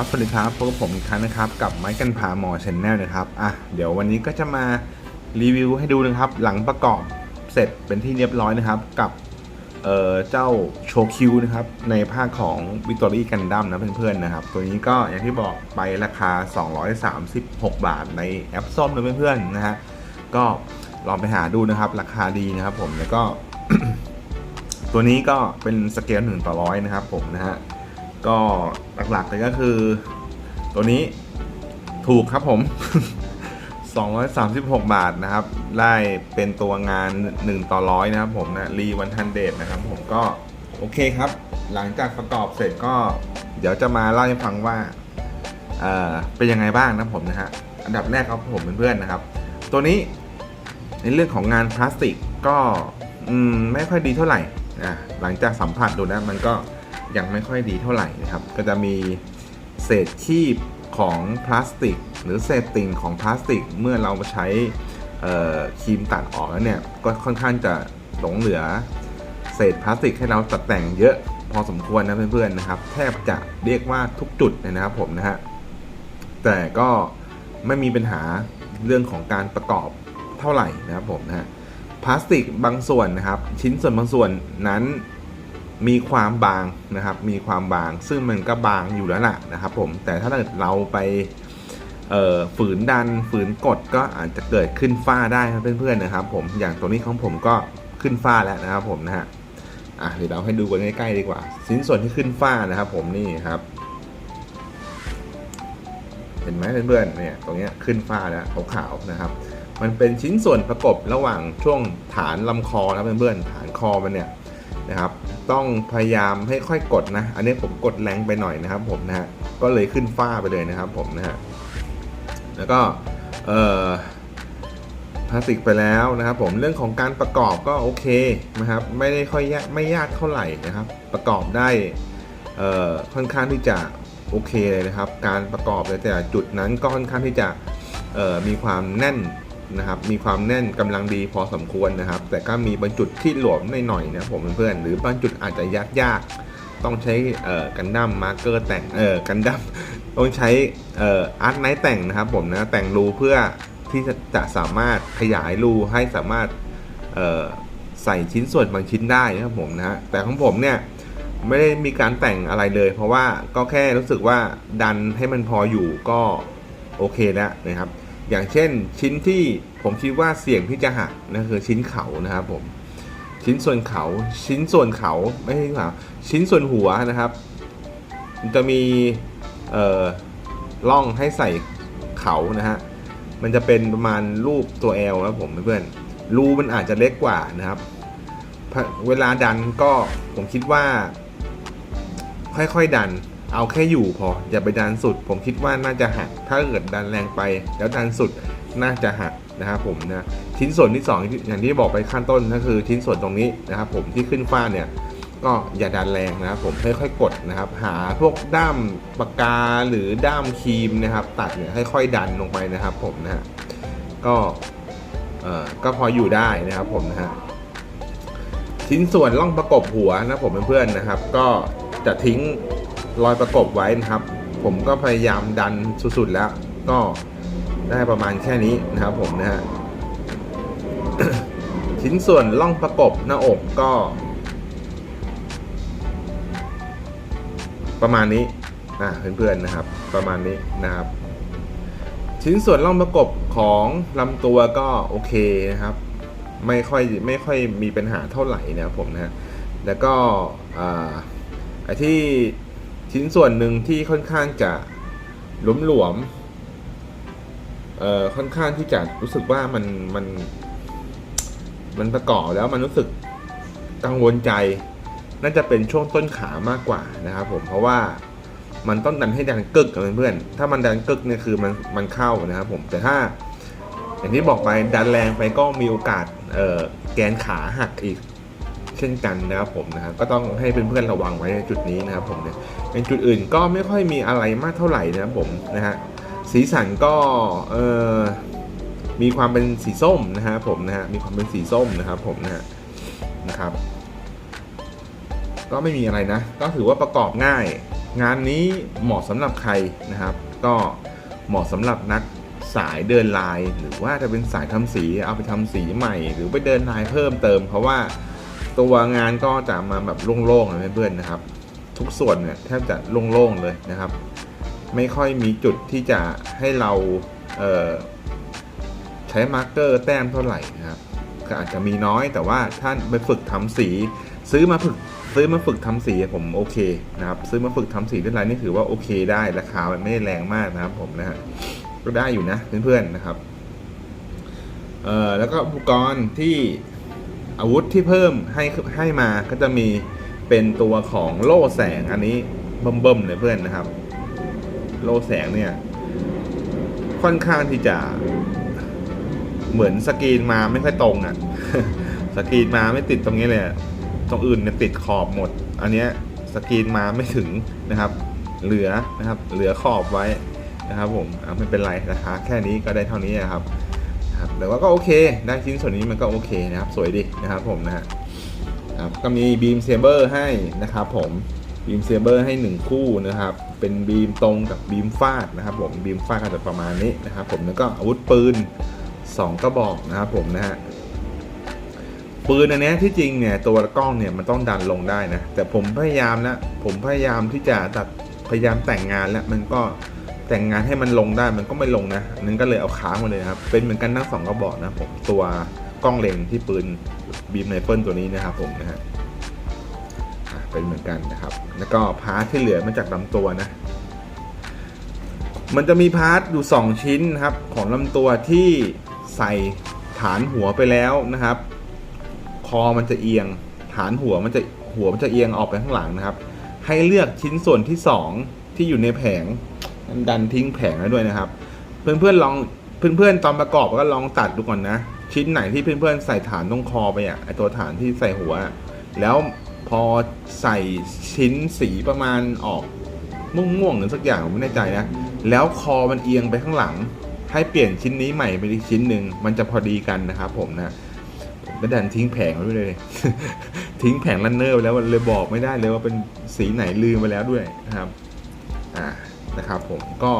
ครับ สวัสดีครับพบกับผมอีกครั้งนะครับ กับไม้กันพาหมอชแนลนะครับ อะ เดี๋ยววันนี้ก็จะมารีวิวให้ดูนะครับ หลังประกอบเสร็จเป็นที่เรียบร้อยนะครับ กับ เอ่อ เจ้าโชคิวนะครับ ในภาคของวิกตอรี่กันดั้มนะเพื่อนๆนะครับ ตัวนี้ก็อย่างที่บอกไปราคา 236 บาทในแอปส้มนะเพื่อนๆนะฮะ ก็ลองไปหาดูนะครับ ราคาดีนะครับผม แล้วก็ ตัวนี้ก็เป็นสเกล1ต่อร้อยนะครับผมนะฮะ ก็หลักๆเลยก็คือ ตัวนี้ถูกครับผม 236 บาทนะครับ ได้เป็นตัวงาน 1 ต่อร้อยนะครับผมนะรีวันทันเดนะครับผมก็โอเคครับ หลังจากประกอบเสร็จก็เดี๋ยวจะมาเล่าให้ฟังว่าเออเป็นยังไงบ้างนะผมนะฮะ อันดับแรกครับผมเพื่อนๆนะครับ ตัวนี้ในเรื่องของงานพลาสติกก็อืมไม่ค่อยดีเท่าไหร่นะหลังจากสัมผัสดูนะมันก็ ยังไม่ค่อยดีเท่าไหร่นะครับ ก็จะมีเศษคีบของพลาสติก หรือเศษติ่งของพลาสติก เมื่อเราใช้ครีมตัดออกแล้วเนี่ย ก็ค่อนข้างจะหลงเหลือเศษพลาสติกให้เราตัดแต่งเยอะพอสมควรนะเพื่อนๆนะครับ แทบจะเรียกว่าทุกจุดเลยนะครับผมนะฮะแต่ก็ไม่มีปัญหาเรื่องของการประกอบเท่าไหร่นะครับผมนะฮะพลาสติกบางส่วนนะครับ ชิ้นส่วนบางส่วนนั้น มีความบางนะครับ มีความบาง ซึ่งมันก็บางอยู่แล้วล่ะนะครับ ผม แต่ถ้าเกิดเราไปฝืนดันฝืนกดก็อาจจะเกิดขึ้นฝ้าได้ครับเพื่อนๆนะครับ ผม อย่างตัวนี้ของผมก็ขึ้นฝ้าแล้วนะครับ ผมนะฮะ อะเดี๋ยวเราให้ดูกันใกล้ๆดีกว่า ชิ้นส่วนที่ขึ้นฝ้านะครับ ผมนี่ครับ เห็นไหมเพื่อนๆ เนี่ย ตรงนี้ขึ้นฝ้าแล้วขาวๆนะครับ มันเป็นชิ้นส่วนประกบระหว่างช่วงฐานลำคอนะเพื่อนๆ ฐานคอมันเนี่ย นะครับ ต้องพยายามให้ค่อยกดนะ อันนี้ผมกดแรงไปหน่อยนะครับผมนะฮะก็เลยขึ้นฝ้าไปเลยนะครับผมนะฮะแล้วก็เอ่อพลาสติกไปแล้วนะครับ ผมเรื่องของการประกอบก็โอเคนะครับ ไม่ได้ค่อยยากไม่ยากเท่าไหร่นะครับ ประกอบได้เอ่อค่อนข้างที่จะโอเคเลยนะครับ การประกอบแต่จุดนั้นก็ค่อนข้างที่จะเอ่อมีความแน่น นะครับมีความแน่นกำลังดีพอสมควรนะครับ แต่ก็มีบางจุดที่หลวมหน่อยๆนะผมเพื่อนๆหรือบางจุดอาจจะยากยากๆต้องใช้เอ่อกันดั้มมาร์เกอร์แต่งเอ่อกันดั้มต้องใช้เอ่ออาร์ตไนท์แต่งนะครับผมนะแต่งรูเพื่อที่จะสามารถขยายรูให้สามารถเอ่อใส่ชิ้นส่วนบางชิ้นได้นะครับผมนะฮะแต่ของผมเนี่ยไม่ได้มีการแต่งอะไรเลย เพราะว่าก็แค่รู้สึกว่าดันให้มันพออยู่ก็โอเคแล้วนะครับ อย่างเช่นชิ้นที่ผมคิดว่าเสี่ยงที่จะหักนั่นคือชิ้นเขานะครับผมชิ้นส่วนเขาชิ้นส่วนเขาไม่ใช่เขาชิ้นส่วนหัวนะครับมันจะมีเอ่อล่องให้ใส่เขานะฮะมันจะเป็นประมาณรูปตัว L นะผมเพื่อนรูมันอาจจะเล็กกว่านะครับ เวลาดันก็ผมคิดว่า ค่อยๆดัน เอาแค่อยู่พออย่าไปดันสุด ผมคิดว่าน่าจะหักถ้าเกิดดันแรงไป แล้วดันสุดน่าจะหักนะครับผมนะชิ้นส่วนที่สองอย่างที่บอกไปขั้นต้นก็คือชิ้นส่วนตรงนี้นะครับผมที่ขึ้นฟ้าเนี่ยก็อย่าดันแรงนะครับผมค่อยๆกดนะครับ หาพวกด้ามปากกาหรือด้ามครีมนะครับ ตัดเนี่ยค่อยๆดันลงไปนะครับ ผมนะฮะก็เอ่อก็พออยู่ได้นะครับผมนะฮะชิ้นส่วนล่องประกบหัวนะผมเพื่อนๆนะครับ ก็จะทิ้ง รอยประกบไว้นะครับ ผมก็พยายามดันสุดๆแล้ว ก็ได้ประมาณแค่นี้นะครับผมนะฮะชิ้นส่วนล่องประกบหน้าอกก็ ประมาณนี้นะเพื่อนๆนะครับ ประมาณนี้นะครับ ชิ้นส่วนร่องประกบของลำตัวก็โอเคนะครับ ไม่ค่อยไม่ค่อยมีปัญหาเท่าไหร่นะครับผมนะฮะแล้วก็อ่าไอ้ที่ ชิ้นส่วนหนึ่งที่ค่อนข้างจะหลวมหลวมเอ่อค่อนข้างที่จะรู้สึกว่ามันมัน มันประกอบแล้วมันรู้สึกกังวลใจ น่าจะเป็นช่วงต้นขามากกว่านะครับผมเพราะว่ามันต้องดันให้ดันกึกกับเพื่อนๆถ้ามันดันกึกเนี่ยคือมันมันเข้านะครับผมแต่ถ้า อย่างที่บอกไปดันแรงไปก็มีโอกาสเอ่อแกนขาหักอีก เช่นกันนะครับผมนะครก็ต้องให้เพื่อนๆระวังไว้ในจุดนี้นะครับผมเนี่ยเป็นจุดอื่นก็ไม่ค่อยมีอะไรมากเท่าไหร่นะครับผมนะฮะสีสันก็เออมีความเป็นสีส้มนะฮะผมนะฮะมีความเป็นสีส้มนะครับผมนะฮะนะครับ ก็ไม่มีอะไรนะ ก็ถือว่าประกอบง่าย งานนี้เหมาะสำหรับใครนะครับ ก็เหมาะสำหรับนักสายเดินลาย หรือว่าจะเป็นสายทำสีเอาไปทำสีใหม่ หรือไปเดินลายเพิ่มเติม เพราะว่า ตัวงานก็จะมาแบบโล่งๆนะเพื่อนๆนะครับ ทุกส่วนเนี่ยแทบจะโล่งๆเลยนะครับ ไม่ค่อยมีจุดที่จะให้เราเใช้มาร์กเกอร์แต้มเท่าไหร่นะครับก็อาจจะมีน้อยแต่ว่าถ้านไปฝึกทำสี ซื้อมาฝึกซื้อมาฝึกทำสีผมโอเคนะครับซื้อมาฝึกทำสีด้วยลายนี่ถือว่าโอเคได้ราคามันไม่ได้แรงมากนะครับผมนะฮะก็ได้อยู่นะเพื่อนๆนะครับเอ่อแล้วก็อุปกรณ์ที่ อาวุธที่เพิ่มให้ให้มาก็จะมีเป็นตัวของโล่แสงอันนี้เบิ่มๆเลยเพื่อนนะครับ โล่แสงเนี่ยค่อนข้างที่จะเหมือนสกรีนมาไม่ค่อยตรงอะ่ะ สกรีนมาไม่ติดตรงนี้เลยตรงอื่นเนี่ยติดขอบหมด อันเนี้ยสกรีนมาไม่ถึงนะครับ เหลือนะครับ เหลือขอบไว้นะครับผมไม่เป็นไรราคาแค่นี้ก็ได้เท่านี้นะครับ ครับแต่ว่าก็โอเคได้ชิ้นส่วนนี้มันก็โอเคนะครับ สวยดีนะครับผมนะฮะครับก็มีบีมเซเบอร์ให้นะครับผมบีมเซเบอร์ให้หนึ่งคู่นะครับ เป็นบีมตรงกับบีมฟาดนะครับผมบีมฟาดก็จะประมาณนี้นะครับผมแล้วก็อาวุธปืนสองกระบอกนะครับผมนะฮะปืนอันนี้ที่จริงเนี่ยตัวกล้องเนี่ยมันต้องดันลงได้นะแต่ผมพยายามแล้วผมพยายามที่จะตัดพยายามแต่งงานแล้วมันก็ แต่งงานให้มันลงได้มันก็ไม่ลงนะนนั้นก็เลยเอาค้างมาเลยครับเป็นเหมือนกันทั้งสองกระบอกนะผมตัวกล้องเล็งที่ปืนบีมไนเฟิลตัวนี้นะครับผมนะฮะอะเป็นเหมือนกันนะครับ แล้วก็พาร์ทที่เหลือมาจากลำตัวนะ มันจะมีพาร์ทอยู่ 2 ชิ้นนะครับ ของลำตัวที่ใส่ฐานหัวไปแล้วนะครับ คอมันจะเอียง ฐานหัวมันจะหัวมันจะเอียงออกไปข้างหลังนะครับ ให้เลือกชิ้นส่วนที่ 2 ที่อยู่ในแผง ดันทิ้งแผงไว้วด้วยนะครับ เพื่อนๆลองเพื่อนๆตอนประกอบก็ลองตัดดูก่อนนะ ชิ้นไหนที่เพื่อนๆใส่ฐานตรงคอไปอะไอตัวฐานที่ใส่หัวอะแล้วพอใส่ชิ้นสีประมาณออกม่วงๆหรือสักอย่างผมไม่แน่ใจนะ แล้วคอมันเอียงไปข้างหลัง ให้เปลี่ยนชิ้นนี้ใหม่ไปอีกชิ้นหนึ่งมันจะพอดีกันนะครับผมนะผมก็ดันทิ้งแผงไว้ด้วยเลย ทิ้งแผงลันเนอร์ไปแล้วเลยบอกไม่ได้เลยว่าเป็นสีไหนลืมไปแล้วด้วยนะครับ อ่า นะครับผมก็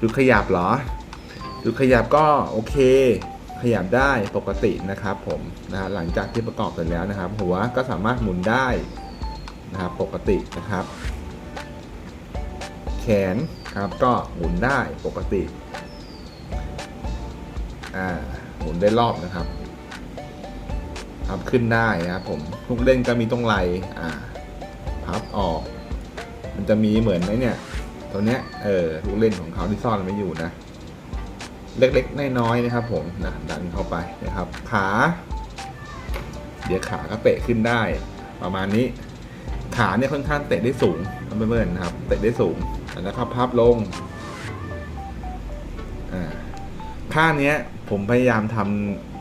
ดูขยับเหรอ ดูขยับก็โอเค ขยับได้ปกตินะครับผมนะฮะหลังจากที่ประกอบเสร็จแล้วนะครับ หัวก็สามารถหมุนได้นะครับปกตินะครับ แขนครับก็หมุนได้ปกติอ่าหมุนได้รอบนะครับพับขึ้นได้นะครับผมลูกเล่นก็มีตรงไหลอ่าพับออก มันจะมีเหมือนไอ้เนี่ย ตัวเนี้ยเออลูกเล่นของเขาที่ซ่อนไว้อยู่นะ เล็กๆน้อยๆนะครับ ผมนะดันเข้าไปนะครับ ขา เดี๋ยวขาก็เตะขึ้นได้ ประมาณนี้ ขาเนี่ยค่อนข้างเตะได้สูงเพื่อนๆนะครับ เตะได้สูงแล้วก็พับลงข้างเนี้ย ผมพยายามท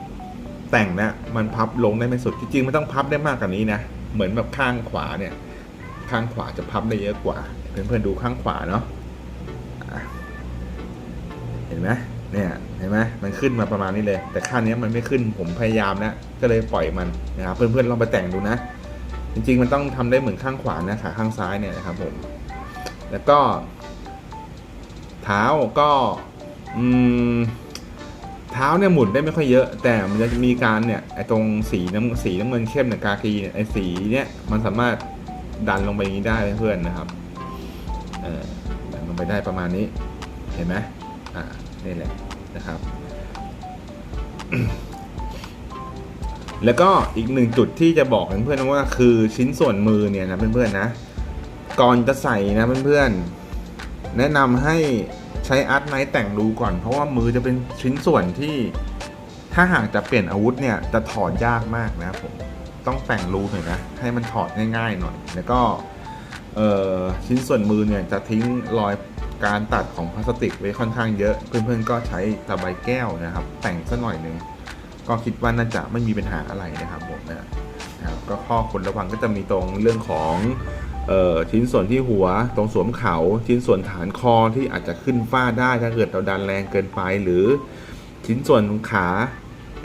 ำแต่งนะมันพับลงได้ไม่สุดจริงๆมันต้องพับได้มากกว่านี้นะเหมือนแบบข้างขวาเนี่ย ข้างขวาจะพับได้เยอะกว่า เพื่อนๆดูข้างขวาเนาะเห็นไหมเนี่ยเห็นไหมมันขึ้นมาประมาณนี้เลย แต่ข้างนี้มันไม่ขึ้นผมพยายามนะก็เลยปล่อยมันนะครับเพื่อนๆลองไปแต่งดูนะ จริงๆมันต้องทำได้เหมือนข้างขวานะขาข้างซ้ายเนี่ยนะครับผมแล้วก็ เท้าก็อืมเท้าเนี่ยหมุนได้ไม่ค่อยเยอะ แต่มันจะมีการเนี่ยไอ้ตรงสีน้ำสีน้ำเงินเข้มเนี่ยกากีเนี่ยไอ้สีเนี่ยมันสามารถดันลงไปอย่างนี้ได้เพื่อนนะครับ เออดันลงไปได้ประมาณนี้เห็นไหมอ่านี่แหละนะครับ แล้วก็อีกหนึ่งจุดที่จะบอกเพื่อนๆว่าคือชิ้นส่วนมือเนี่ยนะเพื่อนๆนะ ก่อนจะใส่นะเพื่อนๆ แนะนำให้ใช้อาร์ตไนท์แต่งรูก่อน เพราะว่ามือจะเป็นชิ้นส่วนที่ถ้าหากจะเปลี่ยนอาวุธเนี่ยจะถอดยากมากนะผมต้องแต่งรูหน่อยนะ ให้มันถอดง่ายๆหน่อย แล้วก็ ชิ้นส่วนมือเนี่ยจะทิ้งรอยการตัดของพลาสติกไว้ค่อนข้างเยอะ เพื่อนๆก็ใช้ตะไบแก้วนะครับ แต่งสักหน่อยหนึ่งก็คิดว่าน่าจะไม่มีปัญหาอะไรนะครับผมนะนะครับก็ข้อควรระวังก็จะมีตรงเรื่องของออชิ้นส่วนที่หัวตรงสวมเขา ชิ้นส่วนฐานคอที่อาจจะขึ้นฟ้าได้ถ้าเกิดเราดันแรงเกินไป หรือชิ้นส่วนขา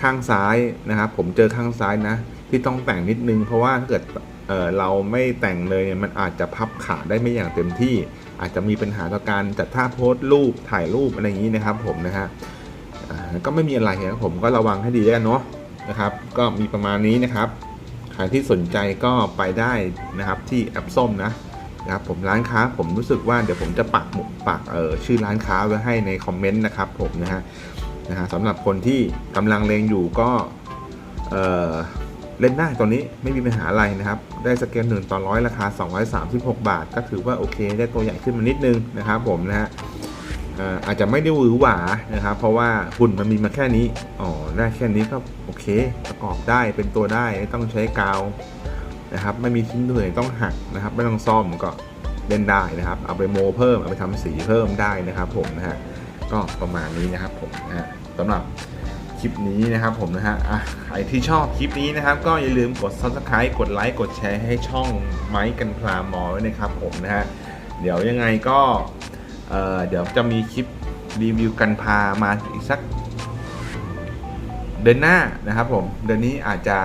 ข้างซ้ายนะครับผมเจอข้างซ้ายนะ ที่ต้องแต่งนิดนึงเพราะว่าถ้าเกิด เเราไม่แต่งเลยเนี่ยมันอาจจะพับขาได้ไม่อย่างเต็มที่ อาจจะมีปัญหาต่อการจัดท่าโพสต์รูปถ่ายรูปอะไรอย่างนี้นะครับผมนะฮะก็ไม่มีอะไรนะครับผมก็ระวังให้ดีแล้วเนาะนะครับ ก็มีประมาณนี้นะครับใครที่สนใจก็ไปได้นะครับที่แอปส้มนะนะครับผมร้านค้าผมรู้สึกว่าเดี๋ยวผมจะปักหมุดปักเออชื่อร้านค้าไว้ให้ในคอมเมนต์นะครับผมนะฮะนะฮะสำหรับคนที่กำลังเลงอยู่ก็เออเล่นได้ตอนนี้ไม่มีปัญหาอะไรนะครับได้สเกลหนึ่งต่อร้อยราคา 236 บาท ก็ถือว่าโอเคได้ตัวใหญ่ขึ้นมานิดนึงนะครับผมนะฮะอาจจะไม่ได้หวือหวานะครับ เพราะว่าหุ่นมันมีมาแค่นี้ อ๋อ ได้แค่นี้ก็โอเค ประกอบได้เป็นตัวได้ไม่ต้องใช้กาวนะครับ ไม่มีชิ้นส่วนไหนต้องหักนะครับ ไม่ต้องซ่อมก็เล่นได้นะครับ เอาไปโมเพิ่ม เอาไปทำสีเพิ่มได้นะครับผมนะฮะ ก็ประมาณนี้นะครับผมนะฮะสำหรับ ลิปนี้นะครับผมนะฮะอะใครที่ชอบคลิปนี้นะครับ ก็อย่าลืมกด subscribe กดไลค์กดแชร์ให้ช่องไม้กันพลามอไว้นะครับผมนะฮะเดี๋ยวยังไงก็เอ่อเดี๋ยวจะมีคลิปรีวิวกันพามาอีกสักเดือนหน้านะครับผมเดือนนี้อาจจะ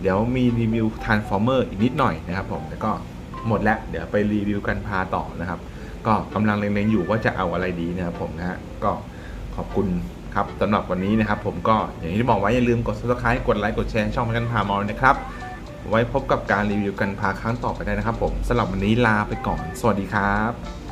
เดี๋ยวมีรีวิว Transformer อีกนิดหน่อยนะครับผมแล้วก็หมดแล้ว เดี๋ยวไปรีวิวกันพาต่อนะครับ ก็กำลังเล็งๆอยู่ว่าจะเอาอะไรดีนะครับผมนะฮะก็ขอบคุณ ครับสำหรับวันนี้นะครับ ผมก็อย่างที่บอกไว้อย่าลืมกด subscribe กดไลค์กดแชร์ช่องกันพามอลนะครับ ไว้พบกับการรีวิวกันพาครั้งต่อไปได้นะครับ ผมสำหรับวันนี้ลาไปก่อน สวัสดีครับ